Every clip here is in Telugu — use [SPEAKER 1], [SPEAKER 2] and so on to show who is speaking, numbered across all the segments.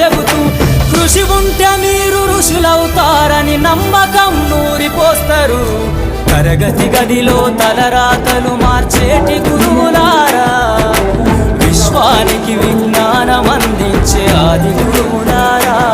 [SPEAKER 1] చెబుతూ కృషి ఉంటే మీరు ఋషులవుతారని నమ్మకం నూరిపోస్తారు. తరగతి గదిలో తలరాతలు మార్చేటి గురువులారా. విశ్వానికి విజ్ఞానం అందించే ఆది గురువులారా.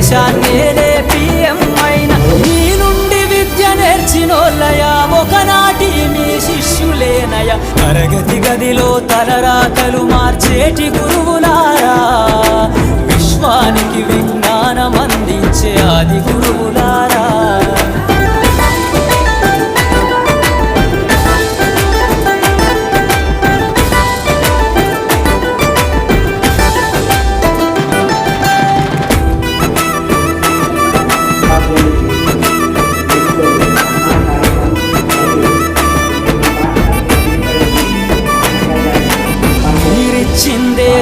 [SPEAKER 1] దేశాన్నేలే పిఎం అయిన మీ నుండి విద్య నేర్చినోళ్ళయా? ఒకనాటి మీ శిష్యులేనయ? తరగతి గదిలో తలరాతలు మార్చేటి గురువులారా? విశ్వానికి విజ్ఞానం అందించే ఆది గురువులారా?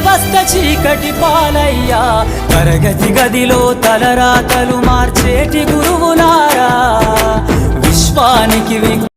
[SPEAKER 1] వ్యవస్థ చీకటి పాలయ్యా. తరగతి గదిలో తలరాతలు మార్చేటి గురువులారా. విశ్వానికి వి